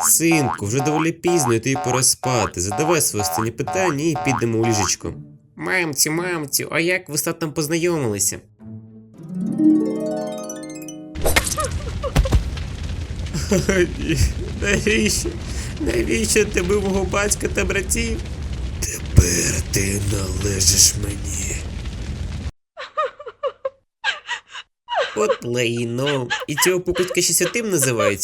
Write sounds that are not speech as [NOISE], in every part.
Синку, вже доволі пізно, і тобі пора спати. Задавай своє останнє питання і підемо у ліжечко. Мамцю, мамцю, а як ви з татом познайомилися? [LAUGHS] Навіщо? Навіщо ти бив мого батька та братів? Тепер ти належиш мені. От лайно. І цього покутка ще святим називають.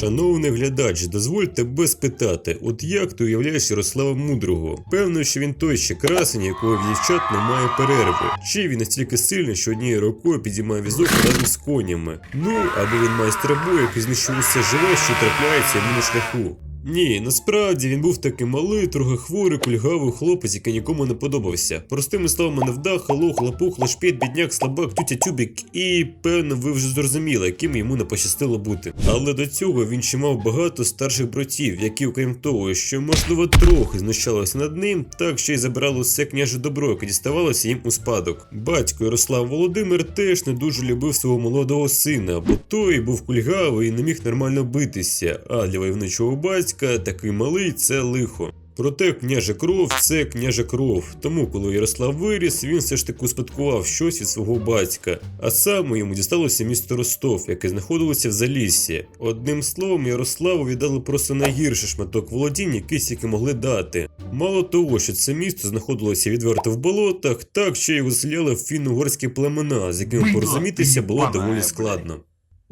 Шановний глядач, дозволь тебе спитати, от як ти уявляєш Ярослава Мудрого? Певно, що він той ще красень, якого в дівчат немає перерви. Чи він настільки сильний, що однією рукою підіймає візок разом з конями? Ну, або він майстер бою, який знищує усе живе, що трапляється йому на шляху. Ні, насправді він був такий малий, трохи хворий, кульгавий хлопець, який нікому не подобався. Простими словами, невдаха, лох, лапух, лашпіт, бідняк, слабак, тютя тюбік, і певно, ви вже зрозуміли, яким йому не пощастило бути. Але до цього він ще мав багато старших братів, які, окрім того, що можливо трохи знущалися над ним, так ще й забирали усе княже добро, яке діставалося їм у спадок. Батько Ярослав Володимир теж не дуже любив свого молодого сина, бо той був кульгавий і не міг нормально битися, а для войовничого батька такий малий це лихо. Проте княже кров це княже кров. Тому, коли Ярослав виріс, він все ж таки успадкував щось від свого батька. А саме йому дісталося місто Ростов, яке знаходилося в Заліссі. Одним словом, Ярославу віддали просто найгірший шматок володінь, який тільки могли дати. Мало того, що це місто знаходилося відверто в болотах, так ще й виселяли фінно-угорські племена, з якими порозумітися було доволі складно.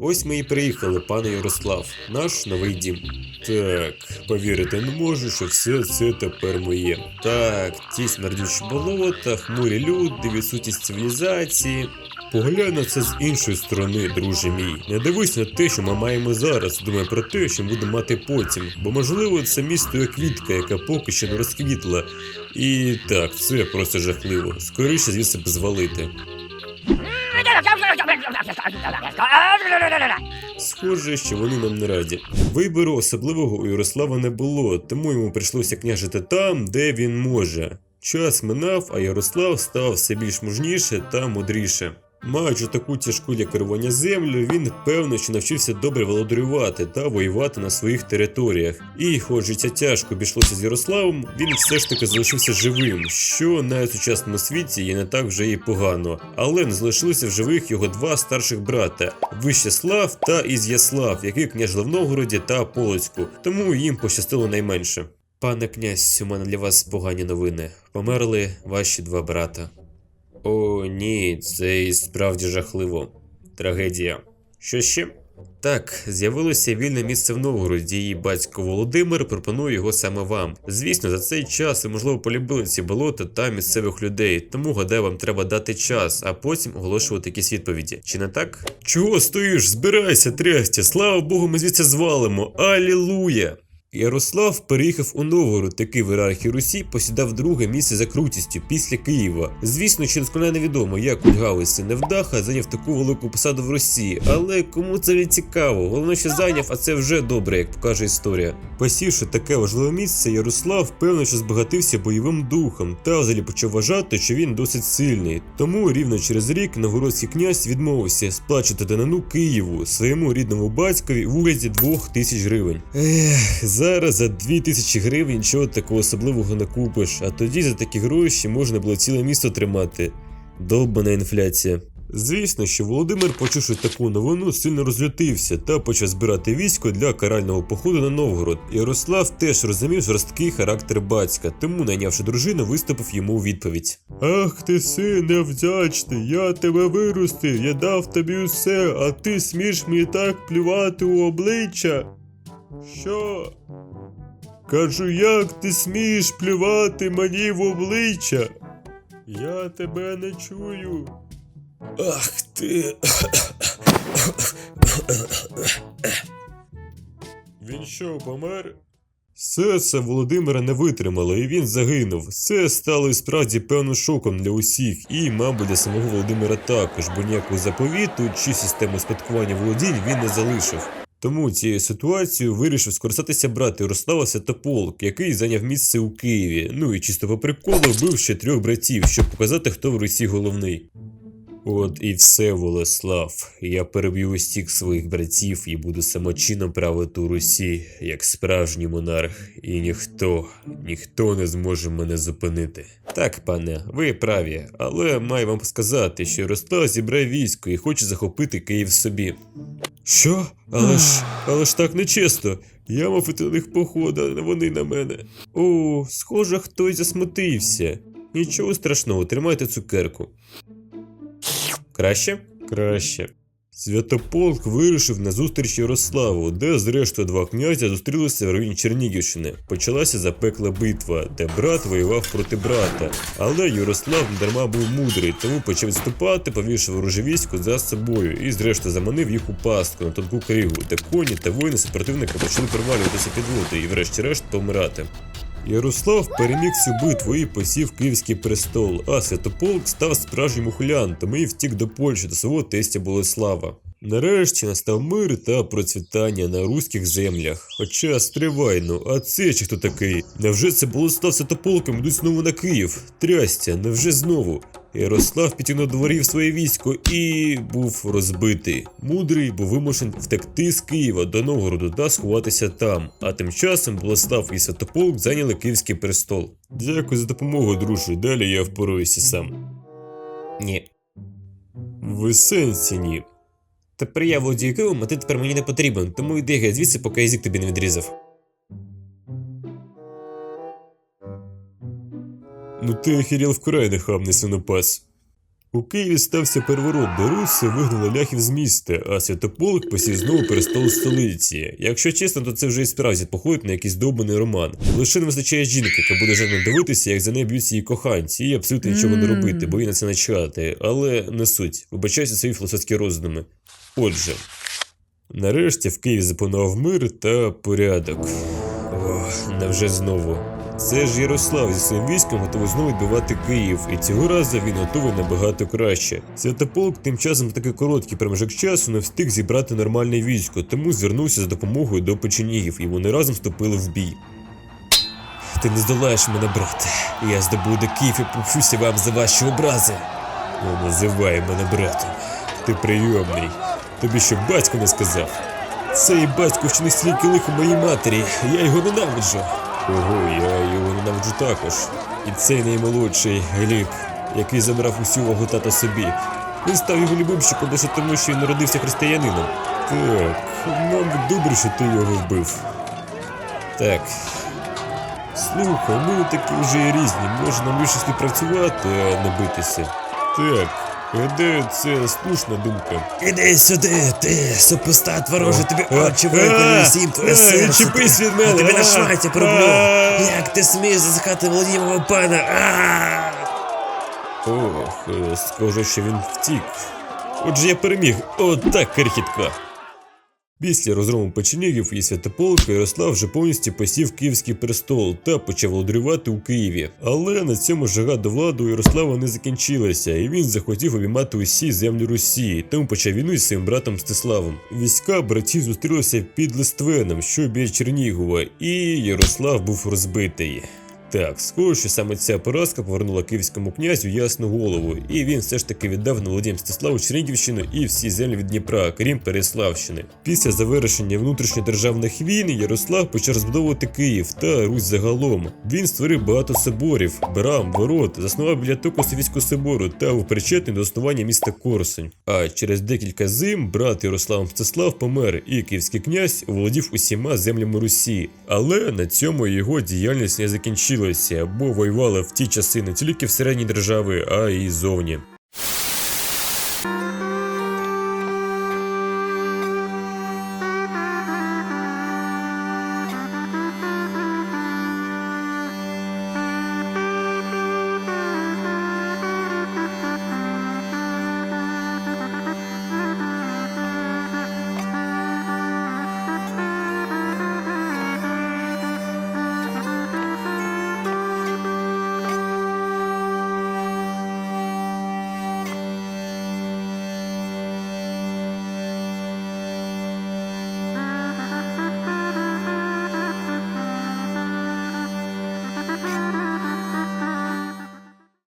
Ось ми і приїхали, пане Ярослав, наш новий дім. Так, повірити не можу, що все це тепер моє. Так, ті смердючі болота, хмурі люди, відсутність цивілізації. Поглянь на це з іншої сторони, друже мій. Не дивись на те, що ми маємо зараз, думай про те, що будемо мати потім. Бо можливо це місто як квітка, яка поки що не розквітла. І так, це просто жахливо. Скоріше звідси б звалити. Схоже, що вони нам не раді. Вибору особливого у Ярослава не було, тому йому прийшлося княжити там, де він може. Час минав, а Ярослав став все більш мужніше та мудріше. Маючи таку тяжку для керування землю, він певно, що навчився добре володарювати та воювати на своїх територіях. І, хоч життя тяжко обійшлося з Ярославом, він все ж таки залишився живим, що на сучасному світі є не так вже і погано. Але не залишилися в живих його два старших брата Вищеслав та Ізяслав, які княжили в Новгороді та Полоцьку, тому їм пощастило найменше. Пане князь, у мене для вас погані новини. Померли ваші два брата. О, ні, це і справді жахливо. Трагедія. Що ще? Так, з'явилося вільне місце в Новгороді, і батько Володимир пропонує його саме вам. Звісно, за цей час ви, можливо, полюбили ці болота та місцевих людей, тому гадаю, вам треба дати час, а потім оголошувати якісь відповіді. Чи не так? Чого стоїш? Збирайся, трястя, слава Богу, ми звідси звалимо. Алілуя! Ярослав переїхав у Новгород, такий в ієрархії Русі посідав друге місце за крутістю після Києва. Звісно, що досконально невідомо, як Ульгавий син Невдаха зайняв таку велику посаду в Росії, але кому це не цікаво. Головне, що зайняв, а це вже добре, як покаже історія. Посівши таке важливе місце, Ярослав певно, що збагатився бойовим духом та взагалі почав вважати, що він досить сильний. Тому рівно через рік новгородський князь відмовився сплачувати данину Києву своєму рідному батькові в вигляді двох тисяч гривень. Ех, зараз за дві тисячі гривень нічого такого особливого не купиш, а тоді за такі гроші можна було ціле місто тримати. Долбана інфляція. Звісно, що Володимир, почувши таку новину, сильно розлютився та почав збирати військо для карального походу на Новгород. Ярослав теж розумів жорсткий характер батька, тому, найнявши дружину, виступив йому у відповідь: Ах ти сине вдячний, я тебе виростив, я дав тобі усе, а ти смієш мені так плювати у обличчя. Що? Кажу, як ти смієш плювати мені в обличчя? Я тебе не чую. Ах ти. Він що, помер? Серце Володимира не витримало, і він загинув. Це стало і справді певним шоком для усіх, і, мабуть, для самого Володимира також, бо ніякого заповіту чи систему спадкування володінь він не залишив. Тому цією ситуацією вирішив скористатися брат Ярослава Святополк, який зайняв місце у Києві. Ну і чисто по приколу вбив ще трьох братів, щоб показати, хто в Русі головний. От і все, Волослав. Я переб'ю усіх своїх братів і буду самочином правити у Русі, як справжній монарх, і ніхто, ніхто не зможе мене зупинити. Так, пане, ви праві, але маю вам сказати, що Ярослав зібрав військо і хоче захопити Київ собі. Що? Але ж, але ж так нечесно. Я мав іти на них походу, а вони на мене. О, схоже, хтось засмутився. Нічого страшного, тримайте цукерку. Краще? Краще. Святополк вирушив на зустріч Ярославу, де зрештою два князя зустрілися в районі Чернігівщини. Почалася запекла битва, де брат воював проти брата. Але Ярослав дарма був мудрий, тому почав відступати, повівши вороже військо за собою і зрештою заманив їх у пастку на тонку кригу, де коні та воїни супротивника почали провалюватися під воду і врешті-решт помирати. Ярослав переміг цю битву і посів Київський престол, а Святополк став справжнім ухилянтом і втік до Польщі до свого тестя Болеслава. Нарешті настав мир та процвітання на руських землях. Хоча стривай, ну, а це чи хто такий? Невже це Болеслав Святополком йдуть знову на Київ? Трястя, невже знову? Ярослав підтягнув своє військо і був розбитий. Мудрий був вимушений втекти з Києва до Новгороду та сховатися там. А тим часом Болеслав і Святополк зайняли Київський престол. Дякую за допомогу, друже. Далі я впоруюся сам. Ні. В сенсі ні. Тепер я володію Києвом, а ти тепер мені не потрібен, тому йди геть звідси, поки язик тобі не відрізав. Ну ти охерел вкрай нахабний свинопас. У Києві стався переворот, де руси вигнали ляхів з міста, а Святополк посів знову престол столиці. Якщо чесно, то це вже і справді походить на якийсь довбаний роман. Лише не вистачає жінки, яка буде жадно дивитися, як за нею б'ються її коханці, і абсолютно нічого не робити, бо їй на це начати. Але не суть. Вибачаюся свої філософські роздуми. Отже, нарешті в Києві запанував мир та порядок. Ох, невже знову. Це ж Ярослав зі своїм військом готовий знову відбивати Київ, і цього разу він готовий набагато краще. Святополк тим часом в такий короткий проміжок часу не встиг зібрати нормальне військо, тому звернувся за допомогою до печенігів, і вони разом вступили в бій. Ти не здолаєш мене, брате. Я здобуду Київ і помщуся вам за ваші образи. Не називай мене братом. Ти прийомний. Тобі що батько не сказав? Цей батько вчинив стільки лихо моїй матері, я його ненавиджу. Ого, я його ненавиджу також. І цей наймолодший Гліб, який забрав усю вагу тата собі. Він став його любимчиком лише тому, що він народився християнином. Так, мабуть, добре, що ти його вбив. Так, Слухай, ми такі вже різні, може нам лише співпрацювати, а не битися. Так, гадаю, це слушна думка. іди сюди, ти, супостат ворожий, тобі очі а, виконую, всім твоє серце. Чіпись від мене, Тебе на а, шматі пороблю. Як ти смієш засихати володімого пана? Ох, е, схоже, що він втік. Отже, я переміг. Отак, крихітка. Після розгрому печенігів і Святополка Ярослав вже повністю посів Київський престол та почав володарювати у Києві. Але на цьому жага до влади у Ярослава не закінчилася, і він захотів обіймати усі землі Русі, тому почав війну із своїм братом Мстиславом. Війська братів зустрілися під Лиственом, що біля Чернігова, і Ярослав був розбитий. Так, схоже, що саме ця поразка повернула київському князю ясну голову, і він все ж таки віддав на Володимир Мстиславу Чернігівщину і всі землі від Дніпра, крім Переславщини. Після завершення внутрішньодержавних війн Ярослав почав розбудовувати Київ та Русь загалом. Він створив багато соборів, брам, ворот, заснував бібліотеку Софійського собору та був причетний до основання міста Корсунь. А через декілька зим брат Ярослав Мстислав помер, і київський князь оволодів усіма землями Русі. Але на цьому його діяльність не закінчилася, бо воювали в ті часи не тільки всередині держави, а й зовні.